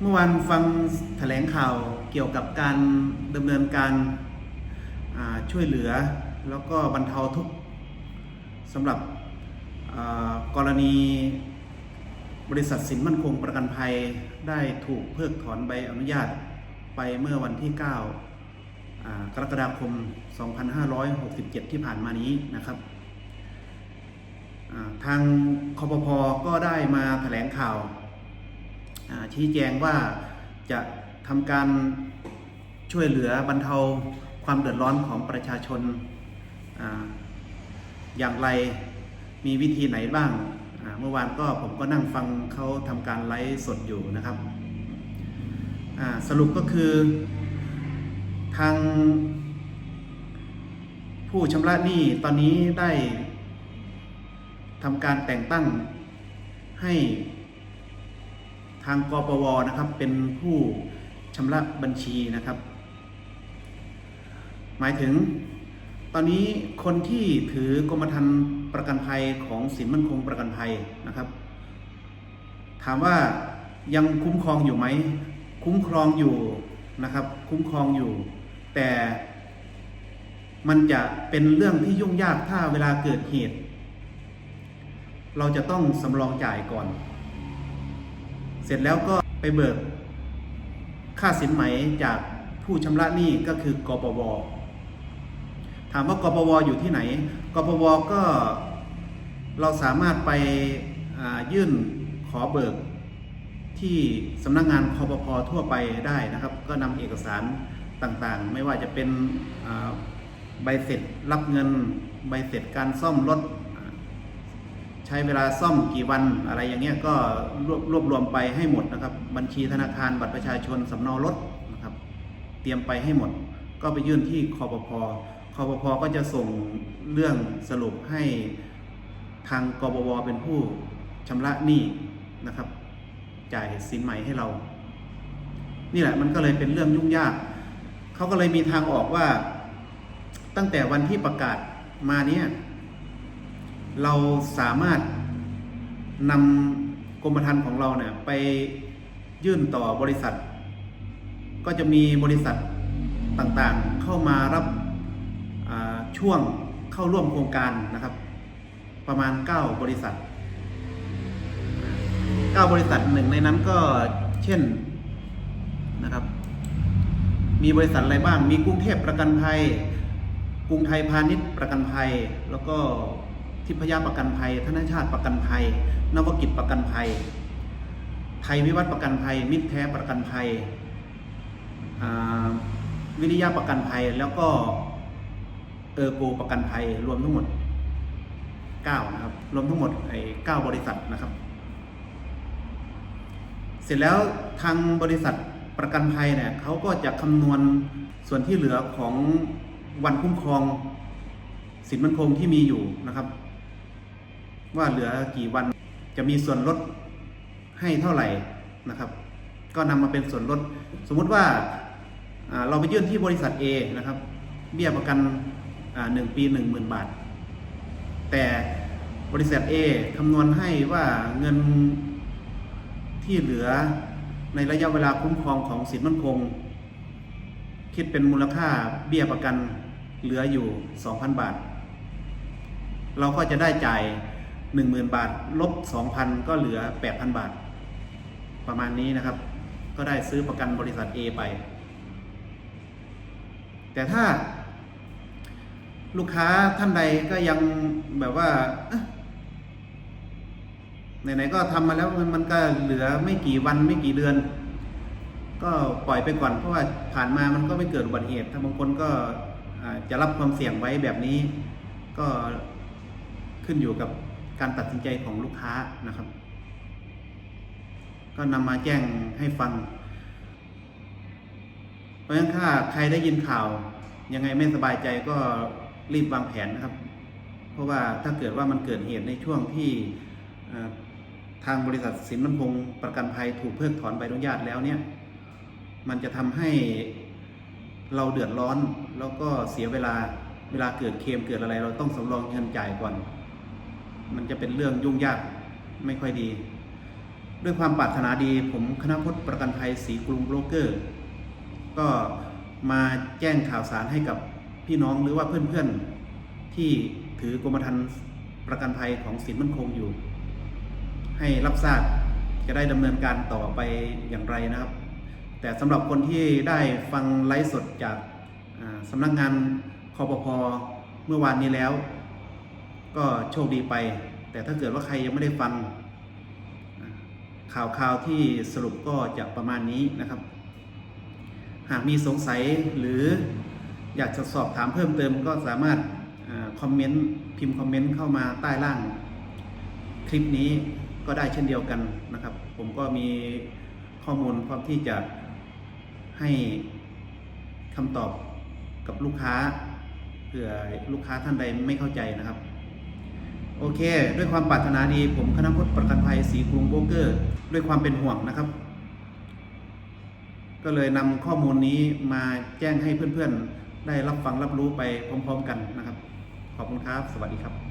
เมื่อวานฟังแถลงข่าวเกี่ยวกับการดำเนินการช่วยเหลือ แล้วก็บรรเทาทุกข์สำหรับกรณีบริษัทสินมั่นคงประกันภัยได้ถูกเพิกถอนใบอนุญาตไปเมื่อวันที่ 9 กรกฎาคม 2567 ที่ผ่านมานี้นะครับ ทางคอปพก็ได้มาแถลงข่าว ชี้แจงว่าจะทำการช่วยเหลือบรรเทาความเดือดร้อนของประชาชนออย่างไรมีวิธีไหนบ้าง เมื่อวานก็ผมก็นั่งฟังเขาทำการไลฟ์สดอยู่นะครับ สรุปก็คือ ทาง ผู้ชำระหนี้ตอนนี้ได้ทำการแต่งตั้งให้ ทางกปวนะครับเป็นผู้ชำระบัญชีนะครับ หมายถึงตอนนี้คนที่ถือกรมธรรม์ประกันภัยของสินมั่นคงประกันภัยนะครับ ถามว่ายังคุ้มครองอยู่ไหม คุ้มครองอยู่นะครับ คุ้มครองอยู่ แต่มันจะเป็นเรื่องที่ยุ่งยากถ้าเวลาเกิดเหตุ เราจะต้องสำรองจ่ายก่อน เสร็จแล้วก็ไปเบิกค่าสินไหมจากผู้ชำระหนี้ก็คือกปวถามว่ากปวอยู่ที่ไหน กปวก็เราสามารถไปยื่นขอเบิกที่สำนักงานคอปพทั่วไปได้นะครับ ก็นำเอกสารต่างๆ ไม่ว่าจะเป็นใบเสร็จรับเงิน ใบเสร็จการซ่อมรถ ใช้เวลาซ่อมกี่วันอะไรอย่างเงี้ยก็รวบรวบรวมไปให้หมดนะครับ บัญชีธนาคารบัตรประชาชนสำเนารถนะครับ เตรียมไปให้หมด ก็ไปยื่นที่คอปพคอปพก็จะส่งเรื่องสรุปให้ทางกบวเป็นผู้ชำระหนี้นะครับ จ่ายสินใหม่ให้เรา นี่แหละมันก็เลยเป็นเรื่องยุ่งยากเขาก็เลยมีทางออกว่า ตั้งแต่วันที่ประกาศมาเนี่ย เราสามารถนำกรมธรรม์ของเราเนี่ยไปยื่นต่อบริษัท ก็จะมีบริษัทต่างๆเข้ามารับช่วงเข้าร่วมโครงการนะครับ ประมาณ 9 บริษัท 9 บริษัทหนึ่งในนั้นก็เช่นนะครับ มีบริษัทอะไรบ้าง มีกรุงเทพประกันภัย กรุงไทยพาณิชย์ประกันภัย แล้วก็ ทิพยประกันภัย ธนชาติประกันภัย นวกิจประกันภัย ไทยวิวัฒน์ประกันภัย มิตรแท้ประกันภัย วิริยะประกันภัย แล้วก็เออโกประกันภัย รวมทั้งหมด 9 นะครับ รวมทั้งหมดไอ้9บริษัทนะครับ เสร็จแล้วทางบริษัทประกันภัยเนี่ยเขาก็จะคำนวณส่วนที่เหลือของวันคุ้มครองสินมั่นคงที่มีอยู่นะครับ ว่าเหลือกี่วันจะมีส่วนลดให้เท่าไหร่นะครับ ก็นำมาเป็นส่วนลด สมมุติว่าเราไปยื่นที่บริษัท A นะครับ เบี้ยประกันหนึ่งปีหนึ่งหมื่นบาท แต่บริษัท A คำนวณให้ว่าเงินที่เหลือในระยะเวลาคุ้มครองของสินมั่นคง คิดเป็นมูลค่าเบี้ยประกันเหลืออยู่ 2,000 บาท เราก็จะได้จ่าย 10,000 บาท ลบ 2,000 ก็เหลือ 8,000 บาท ประมาณนี้นะครับ ก็ได้ซื้อประกันบริษัท A ไป แต่ถ้า ลูกค้าท่านใดก็ยังแบบว่าไหนๆก็ทำมาแล้วมันมันก็เหลือไม่กี่วันไม่กี่เดือน ก็ปล่อยไปก่อนเพราะว่าผ่านมามันก็ไม่เกิดอุบัติเหตุถ้าบางคนก็จะรับความเสี่ยงไว้แบบนี้ ก็ขึ้นอยู่กับ การตัดสินใจของลูกค้านะครับ ก็นำมาแจ้งให้ฟัง เพราะฉะนั้นถ้าใครได้ยินข่าว ยังไงไม่สบายใจก็รีบวางแผนนะครับ เพราะว่าถ้าเกิดว่ามันเกิดเหตุในช่วงที่ทางบริษัทสินมั่นคงประกันภัยถูกเพิกถอนใบอนุญาตแล้วเนี่ย มันจะทำให้เราเดือดร้อนแล้วก็เสียเวลาเวลาเกิดเคมเกิดอะไร เราต้องสำรองเงินจ่ายก่อน มันจะเป็นเรื่องยุ่งยากไม่ค่อยดี ด้วยความปรารถนาดี ผมคณะพจน์ประกันภัยสีกรุงโบรกเกอร์ ก็มาแจ้งข่าวสารให้กับพี่น้องหรือว่าเพื่อนๆ ที่ถือกรมธรรม์ประกันภัยของสินมั่นคงอยู่ ให้รับทราบจะได้ดำเนินการต่อไปอย่างไรนะครับ แต่สำหรับคนที่ได้ฟังไลฟ์สดจากอ่าสำนักงานคอปพเมื่อวานนี้แล้ว ก็โชคดีไป แต่ถ้าเกิดว่าใครยังไม่ได้ฟัง ข่าวข่าวที่สรุปก็จะประมาณนี้นะครับ หากมีสงสัยหรืออยากจะสอบถามเพิ่มเติมก็สามารถอคอมเมนต์พิมพ์คอมเมนต์เข้ามาใต้ล่าง คลิปนี้ก็ได้เช่นเดียวกันนะครับ ผมก็มีข้อมูลพร้อมที่จะให้คำตอบกับลูกค้าเผื่อลูกค้าท่านใดไม่เข้าใจนะครับ โอเค ด้วยความปรารถนาดี ผมคณะพจน์ประกันภัยสีกรุงโบเกอร์ ด้วยความเป็นห่วงนะครับ ก็เลยนำข้อมูลนี้มาแจ้งให้เพื่อนๆ ได้รับฟังรับรู้ไปพร้อมๆกันนะครับ ขอบคุณครับ สวัสดีครับ